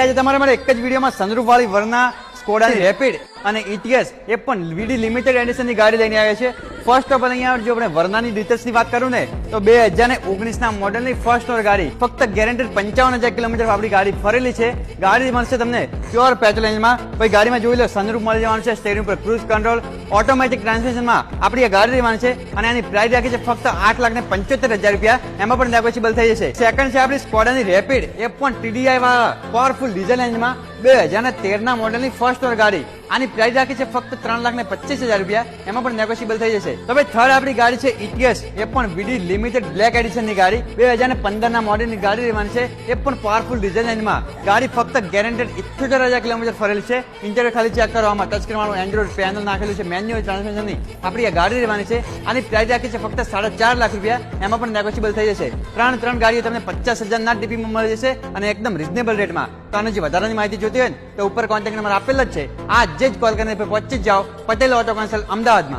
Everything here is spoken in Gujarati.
ભાઈ આજે તમારા માટે એક જ વિડીયોમાં સનરૂફ વાળી વરના સ્કોડાની રેપિડ અને ઇટીએસ એ પણ વીડી લિમિટેડ એડિશનની ગાડી લઈને આવ્યા છે. ફર્સ્ટ ઓફ અહીંયા જો આપણે વરનાની ડિટેલ્સની વાત કરું ને તો બે હજાર ને ઓગણીસના મોડલની ફર્સ્ટ ઓર ગાડી ફક્ત ગેરંટેડ પંચાવન હજાર કિલોમીટર આપણી ગાડી ફરેલી છે. ગાડી મળશે તમને પ્યોર પેટ્રોલ એન્જિનમાં પછી ગાડીમાં જોઈ લો સનરૂફ મળી જવાનું છે સ્ટેરિંગ પર ક્રુઝ કંટ્રોલ ઓટોમેટિક ટ્રાન્સમિશનમાં આપણી ગાડી રહેવાની છે અને એની પ્રાઇસ રાખી છે ફક્ત આઠ લાખ ને પંચોતેર હજાર રૂપિયા. એમાં પણ નેગોશિયેબલ થઈ જશે. સેકન્ડ છે આપણી સ્કોડાની રેપિડ એ પણ ટીડીઆઈ વાળા પાવરફુલ ડીઝલ એન્જિનમાં બે હજાર ને તેર ના મોડલની ફર્સ્ટ ઓર ગાડી. આની પ્રાઇસ રાખી છે ફક્ત ત્રણ લાખ ને પચીસ હજાર રૂપિયા. એમાં પણ નેગોશિયેબલ થઈ જશે. તો ભાઈ થર્ડ આપણી ગાડી છે ઇટીએસ એ પણ વીડી લિમિટેડ બ્લેક એડિશનની ગાડી. બે હજાર ને પંદર ના મોડલની ગાડી રહેવાની છે. એ પણ પાવરફુલ ડીઝલ એન્જિનમાં ગાડી ફક્ત ગેરંટેડ ઇઠ્યોતેર હજાર કિલોમીટર ફરેલ છે. ઇન્ટરવ્યુ ખાલી ચેક કરવામાં ટચ કરવાનું. એન્ડ્રોઇડ પેનલ નાખેલું છે. મેન્યુઅલ રાખી છે. ફક્ત સાડા ચાર લાખ રૂપિયા. એમાં પણ નેગોશિયેબલ થઈ જશે. ત્રણ ત્રણ ગાડીઓ તમને પચાસ હજારના ડીપીમાં મળી જશે અને એકદમ રિઝનેબલ રેટમાં તો જે વધારાની માહિતી જોતી હોય તો ઉપર કોન્ટેક્ટ નંબર આપેલ જ છે. આ જે જ કોલ કરીને પહોંચી જ જાઓ. પટેલ ઓટો કન્સલ્ટ અમદાવાદમાં.